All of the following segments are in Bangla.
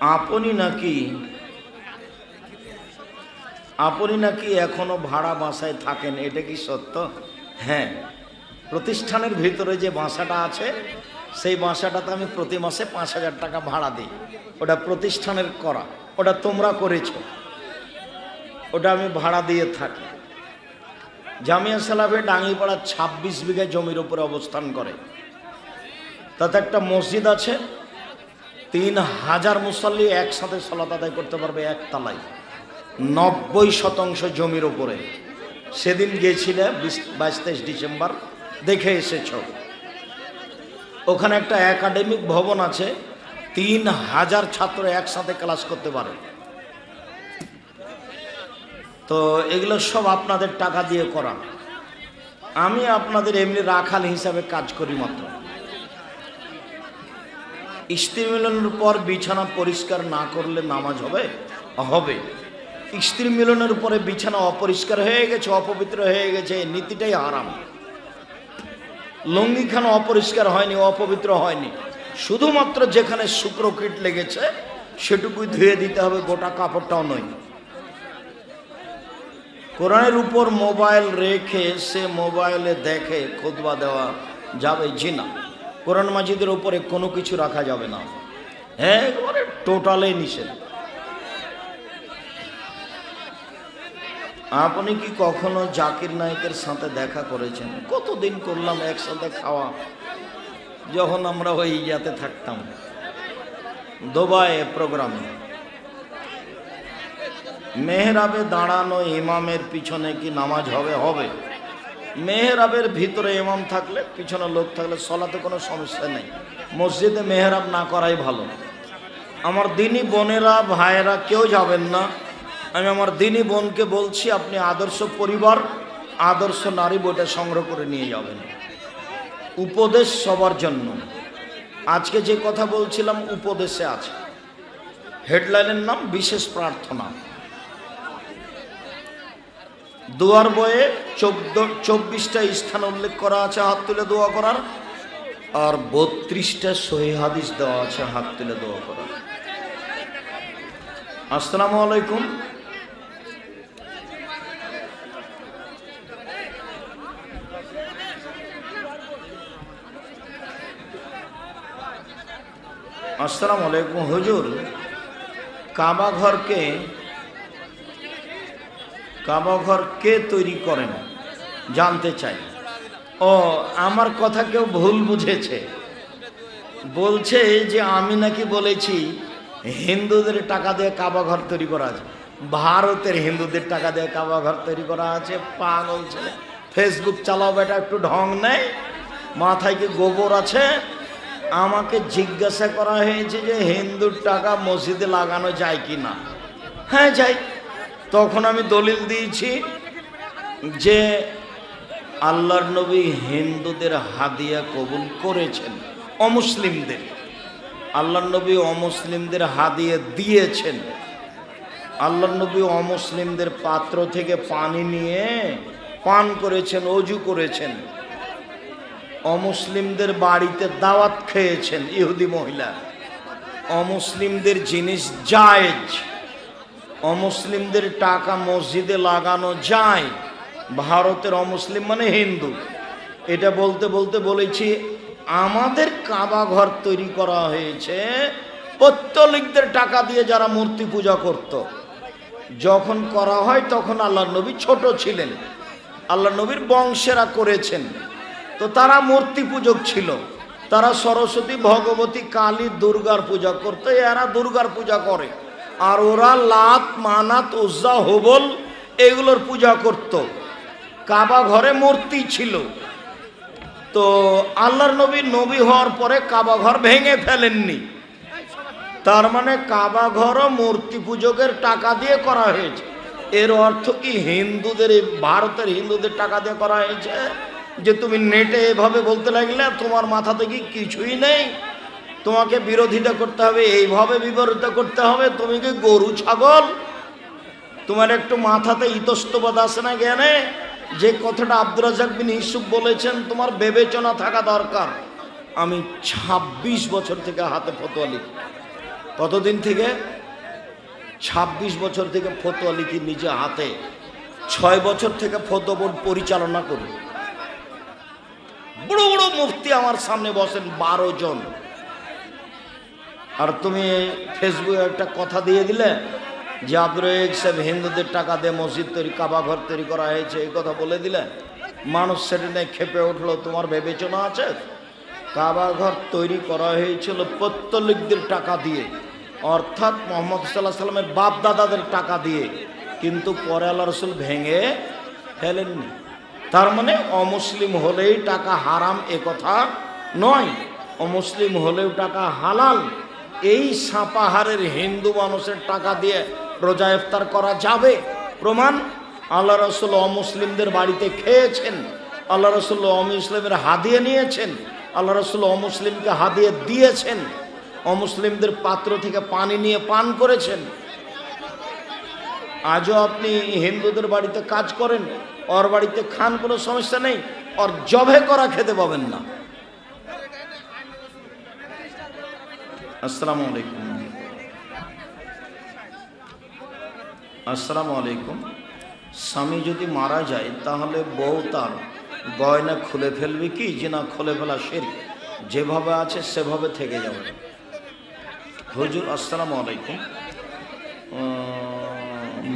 আপনি নাকি আপনি নাকি এখনও ভাড়া বাসায় থাকেন, এটা কি সত্য? হ্যাঁ প্রতিষ্ঠানের ভিতরে যে বাসাটা আছে, সেই বাসাটাতে আমি প্রতি মাসে পাঁচ হাজার টাকা ভাড়া দিই। ওটা প্রতিষ্ঠানের করা, ওটা তোমরা করেছ। ওটা আমি ভাড়া দিয়ে থাকি। জামিয়া সালাফে ডাঙ্গিপাড়া ছাব্বিশ বিঘা জমির উপরে অবস্থান করে। তাতে একটা মসজিদ আছে তিন হাজার মুসল্লি একসাথে সলাত আদায় করতে পারবে একতলায় নব্বই শতাংশ জমির ওপরে সেদিন গিয়েছিলে বিশ, বাইশ, তেইশ ডিসেম্বর, দেখে এসেছ। ওখানে একটা একাডেমিক ভবন আছে, তিন হাজার ছাত্র একসাথে ক্লাস করতে পারে। তো এগুলো সব আপনাদের টাকা দিয়ে করা। আমি আপনাদের এমনি রাখাল হিসাবে কাজ করি মাত্র। স্ত্রী মিলনের পর বিছানা পরিষ্কার না করলে নামাজ হবে? হবে। স্ত্রী মিলনের পরে বিছানা অপরিষ্কার হয়ে গেছে, অপবিত্র হয়ে গেছে নীতিটাই আরাম লঙ্গিখানা অপরিষ্কার হয়নি, অপবিত্র হয়নি। শুধুমাত্র যেখানে শুক্রকীট লেগেছে, সেটুকুই ধুয়ে দিতে হবে, গোটা কাপড়টাও নয়। কোরআনের উপর মোবাইল রেখে সে মোবাইলে দেখে খুতবা দেওয়া যাবে জি না। কোরআন মাজিদের উপরে কোনো কিছু রাখা যাবে না। হ্যাঁ? টোটালে নিষেধ। আপনি কি কখনো জাকির নায়কের সাথে দেখা করেছেন? কতদিন করলাম একসাথে খাওয়া, যখন আমরা ওই ইয়াতে থাকতাম। দুবাই প্রোগ্রামে। মেহরাবে দাঁড়ানো ইমামের পিছনে কি নামাজ হবে? হবে। মেহরাবের ভিতরে ইমাম থাকলে, পিছনে লোক থাকলে সলাতে কোনো সমস্যা নেই। মসজিদে মেহরাব না করাই ভালো। আমার দিনী বোনেরা, ভাইয়েরা কেউ যাবেন না। আমি আমার দিনী বোনকে বলছি, আপনি আদর্শ পরিবার, আদর্শ নারী বইটা সংগ্রহ করে নিয়ে যাবেন। উপদেশ সবার জন্য। আজকে যে কথা বলছিলাম, উপদেশে আছে। হেডলাইনের নাম, বিশেষ প্রার্থনা। দুয়ার বয়ে চোদ্দ, চব্বিশটা স্থান উল্লেখ করা আছে, হাত তুলে দোয়া করার। আর বত্রিশটা সহি হাদিস দেওয়া আছে, হাত তুলে দোয়া করার। আসসালামু আলাইকুম। আসসালামু আলাইকুম, হুজুর। কাবা ঘরকে কাবা ঘর কে তৈরি করেন জানতে চাই। ও, আমার কথা কেউ ভুল বুঝেছে। বলছে যে আমি নাকি বলেছি, হিন্দুদের টাকা দিয়ে কাবা ঘর তৈরি করা আছে। ভারতের হিন্দুদের টাকা দিয়ে কাবা ঘর তৈরি করা আছে। পাগল ছেলে। ফেসবুক চালাও এটা একটু ঢং নেই। মাথায় কি গোবর আছে? আমাকে জিজ্ঞাসা করা হয়েছে যে হিন্দুর টাকা মসজিদে লাগানো যায় কি না? হ্যাঁ যাই তখন আমি দলিল দিয়েছি যে আল্লাহর নবী হিন্দুদের হাদিয়া কবুল করেছেন, অমুসলিমদের। আল্লাহর নবী অমুসলিমদের হাদিয়ে দিয়েছেন। আল্লাহর নবী অমুসলিমদের পাত্র থেকে পানি নিয়ে পান করেছেন, অজু করেছেন। অমুসলিমদের বাড়িতে দাওয়াত খেয়েছেন ইহুদি মহিলা। অমুসলিমদের জিনিস জায়েজ। অমুসলিমদের টাকা মসজিদে লাগানো যায়। ভারতের অমুসলিম মানে হিন্দু। এটা বলতে বলতে বলেছি, আমাদের কাবা ঘর তৈরি করা হয়েছে, পত্তলিকদের টাকা দিয়ে যারা মূর্তি পূজা করত। যখন করা হয় তখন আল্লাহ নবী ছোট ছিলেন। আল্লাহ নবীর বংশেরা করেছেন। তো তারা মূর্তি পূজক ছিল। তারা সরস্বতী, ভগবতী, কালী, দুর্গার পূজা করতো। এরা দুর্গার পূজা করে। আর ওরা লাত, মানাত, উজ্জা, হবল এগুলোর পূজা করত। কাবা ঘরে মূর্তি ছিল। তো আল্লাহর নবী নবী হওয়ার পরে কাবা ঘর ভেঙে ফেলেননি। তার মানে কাবা ঘরও মূর্তি পূজকের টাকা দিয়ে করা হয়েছে। এর অর্থ কি? হিন্দুদের, ভারতের হিন্দুদের টাকা দিয়ে করা হয়েছে। যে তুমি নেটে এভাবে বলতে লাগলে, তোমার মাথা থেকে কিছুই নেই? তোমাকে বিরোধিতা করতে হবে, এইভাবে বিবরিত করতে হবে, তুমি কি গরু, ছাগল? তোমার একটু মাথাতে ইতস্তবাদ আসে না জ্ঞানে? যে কথাটা আব্দুর রাজাক বিন ইসুফ বলেছেন, তোমার বিবেচনা থাকা দরকার। আমি ২৬ বছর থেকে হাতে ফতোয়া লিখি। কতদিন থেকে? ২৬ বছর থেকে ফতোয়া লিখি নিজে হাতে। ছয় বছর থেকে ফতো বোর্ড পরিচালনা করি। বড় বড় মুফতি আমার সামনে বসেন, বারো জন। আর তুমি ফেসবুকে একটা কথা দিয়ে দিলে, যে রহিক সাহেব হিন্দুদের টাকা দিয়ে মসজিদ তৈরি, কাবা ঘর তৈরি করা হয়েছে, এই কথা বলে দিলে? মানুষ সেটা নিয়ে খেপে উঠল, তোমার বিবেচনা আছে? কাবা ঘর তৈরি করা হয়েছিল পত্তলিকদের টাকা দিয়ে, অর্থাৎ মোহাম্মদ সাল্লাহ সাল্লামের বাপ দাদাদের টাকা দিয়ে, কিন্তু পরে আল্লাহ রসুল ভেঙে ফেলেননি। তার মানে অমুসলিম হলেই টাকা হারাম এ কথা নয়, অমুসলিম হলেও টাকা হালাল। এই সাপাহারের হিন্দু মানুষের টাকা দিয়ে রোজা ইফতার করা যাবে? প্রমাণ? আল্লাহ রসুল অমুসলিমদের বাড়িতে খেয়েছেন। আল্লাহ রসুল অমুসলিমের হাদিয়ে নিয়েছেন। আল্লাহ রসুল অমুসলিমকে হাদিয়ে দিয়েছেন। অমুসলিমদের পাত্র থেকে পানি নিয়ে পান করেছেন। আজও আপনি হিন্দুদের বাড়িতে কাজ করেন, ওর বাড়িতে খান, কোনো সমস্যা নেই। ওর জবে করা খেতে পাবেন না। আসসালামু আলাইকুম। আসসালামু আলাইকুম। স্বামী যদি মারা যায়, তাহলে বউ তার গয়না খুলে ফেলবে কি? যে না খুলে ফেলা শের। যেভাবে আছে, সেভাবে থেকে যাবে। হুজুর, আসসালামু আলাইকুম।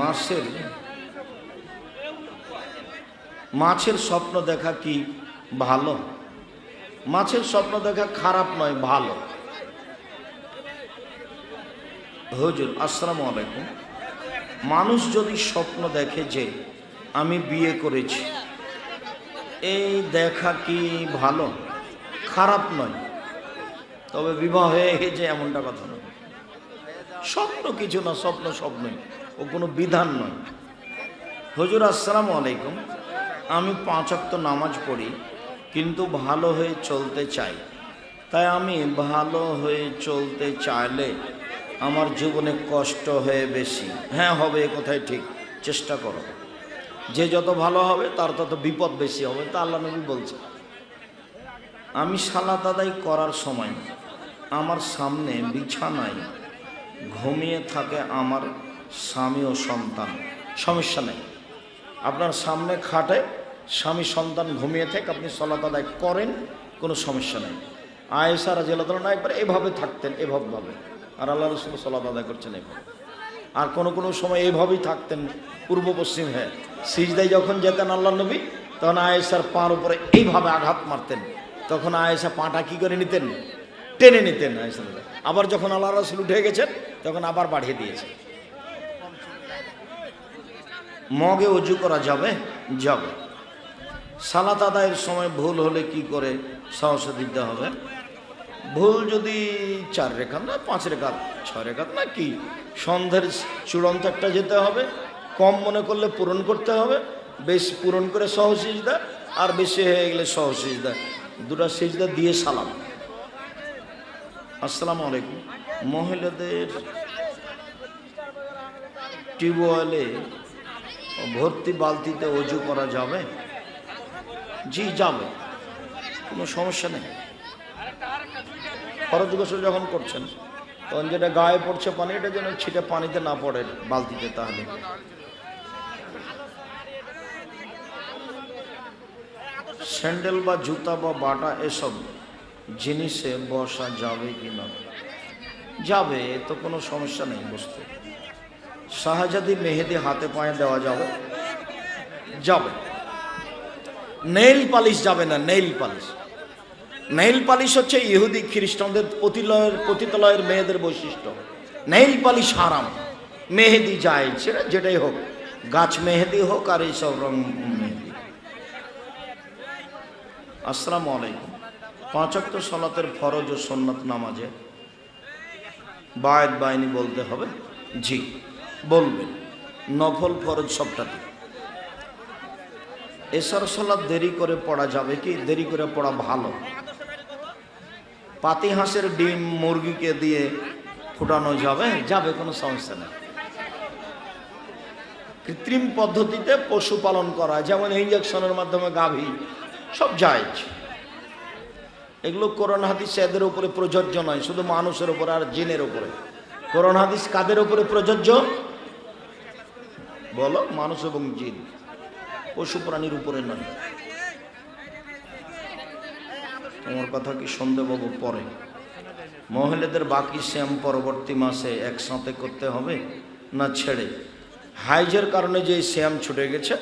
মাসের মাছের স্বপ্ন দেখা কি ভালো? মাছের স্বপ্ন দেখা খারাপ নয়, ভালো। হুজুর, আসসালামু আলাইকুম। মানুষ যদি স্বপ্ন দেখে যে আমি বিয়ে করেছি, এই দেখা কি ভালো? খারাপ নয়। তবে বিবাহ হয়ে গেছে এমনটা কথা নয়। স্বপ্ন কিছু না, স্বপ্ন স্বপ্নই ও কোনো বিধান নয়। হুজুর, আসসালামু আলাইকুম। আমি পাঁচ অক্ত নামাজ পড়ি, কিন্তু ভালো হয়ে চলতে চাই। তাই আমি ভালো হয়ে চলতে চাইলে আমার জীবনে কষ্ট হয়ে বেশি। হ্যাঁ হবে, এ কথাই ঠিক। চেষ্টা করো। যে যত ভালো হবে, তার তত বিপদ বেশি হবে। তা আল্লাহ নবী বলছে। আমি সালাত আদায় করার সময় আমার সামনে বিছানায় ঘুমিয়ে থাকে আমার স্বামী ও সন্তান। সমস্যা নেই। আপনার সামনে খাটে স্বামী সন্তান ঘুমিয়ে থাকে, আপনি সলাত আদায় করেন, কোনো সমস্যা নেই। আয়েসা রাজিয়াল না একবার এভাবে থাকতেন, এভাবে ভাবে। আর আল্লাহ রসুল সলাত আদায় করছেন এভাবে। আর কোনো কোনো সময় এইভাবেই থাকতেন পূর্ব পশ্চিম হ্যাঁ। সিজদায় যখন যেতেন আল্লাহ নবী, তখন আয়েসার পার উপরে এইভাবে আঘাত মারতেন। তখন আয়েসা পাটা কি করে নিতেন? টেনে নিতেন আয়েসা আবার যখন আল্লাহ রসুল উঠে গেছেন, তখন আবার বাড়িয়ে দিয়েছে। মগে অজু করা যাবে? যাবে। সালাত আদায়ের সময় ভুল হলে কি করে সাহস দিতে হবে? ভুল যদি চার রেখাত না, পাঁচ রেখাত, ছয় রেখাত না কি? সন্ধ্যের চূড়ান্ত একটা যেতে হবে, কম মনে করলে পূরণ করতে হবে, বেশ পূরণ করে সহ সিজদা, আর বেশি হয়ে গেলে সহ সিজদা। দুটা সিজদা দিয়ে সালাম। আসসালামু আলাইকুম। মহিলাদের টিউবওয়েলে ভর্তি বালতিতে অজু করা যাবে? জি, যাবে। কোনো সমস্যা নেই। ফরজ গোসল যখন করছেন, তখন যেটা গায়ে পড়ছে পানি, এটা যেন ছিটে পানিতে না পড়ে বালতিতে তাহলে। স্যান্ডেল বা জুতা বা বাটা এসব জিনিসে বসা যাবে কি না? যাবে তো কোনো সমস্যা নেই বসতে শাহজাদি মেহেদি হাতে পায়ে দেওয়া যাবে। যাবে। নেইল পালিশ যাবে না, নেইল পালিশ। নেইল পালিশ হচ্ছে ইহুদি খ্রিস্টানদের পতিলয়ের পতিতলয়ের মেয়েদের বৈশিষ্ট্য। নেইল পালিশ হারাম। মেহেদি যায়, সেটা যেটাই হোক। গাছ মেহেদি হোক আর এইসব রং মেহেদি। আসসালামু আলাইকুম। পাঁচক্ত সলাতের ফরজ ও সন্ন্যত নামাজে বায়ত বাহিনী বলতে হবে? জি বলবেন নফল ফরজ সবটাতে। এসার সলাদ দেরি করে পড়া যাবে কি? দেরি করে পড়া ভালো। পাতি হাঁসের ডিম মুরগিকে দিয়ে ফুটানো যাবে যাবে, কোনো সমস্যা নেই। কৃত্রিম পদ্ধতিতে পশু পালন করা, যেমন ইঞ্জেকশনের মাধ্যমে গাভী, সব যায়। এগুলো করোনা হাদিস এদের উপরে প্রযোজ্য নয়, শুধু মানুষের উপরে আর জিনের উপরে। করোনা হাদিস কাদের উপরে প্রযোজ্য? বলো, মানুষ এবং জিন, পশু প্রাণীর উপরে নয়। তোমার কথা কি সন্দেহবাবু পরে? মহিলাদের বাকি শ্যাম পরবর্তী মাসে একসাথে করতে হবে না ছেড়ে? হাইজের কারণে যে শ্যাম ছুটে গেছে,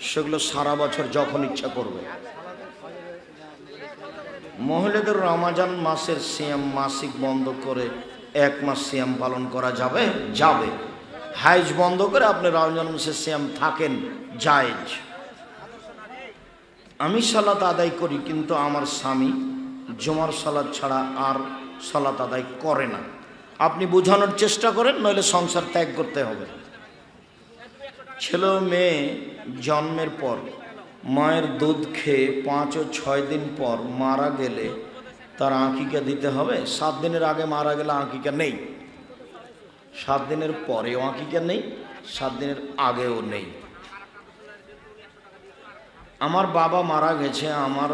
সেগুলো সারা বছর যখন ইচ্ছা করবে। মহিলাদের রমাজান মাসের সিয়াম মাসিক বন্ধ করে এক মাস শ্যাম পালন করা যাবে? যাবে। হাইজ বন্ধ করে আপনি রমজান মাসের শ্যাম থাকেন, জায়েজ। আমি সালাত আদায় করি, কিন্তু আমার স্বামী জমার সালাদ ছাড়া আর সালাত আদায় করে না। আপনি বোঝানোর চেষ্টা করেন, নইলে সংসার ত্যাগ করতে হবে। ছেলে মেয়ে জন্মের পর মায়ের দুধ খেয়ে পাঁচ ও ছয় দিন পর মারা গেলে তার আঁকিকা দিতে হবে। সাত দিনের আগে মারা গেলে আঁকিকা নেই। সাত দিনের পরেও আঁকিকা নেই, সাত দিনের আগেও নেই। আমার বাবা মারা গেছে আমার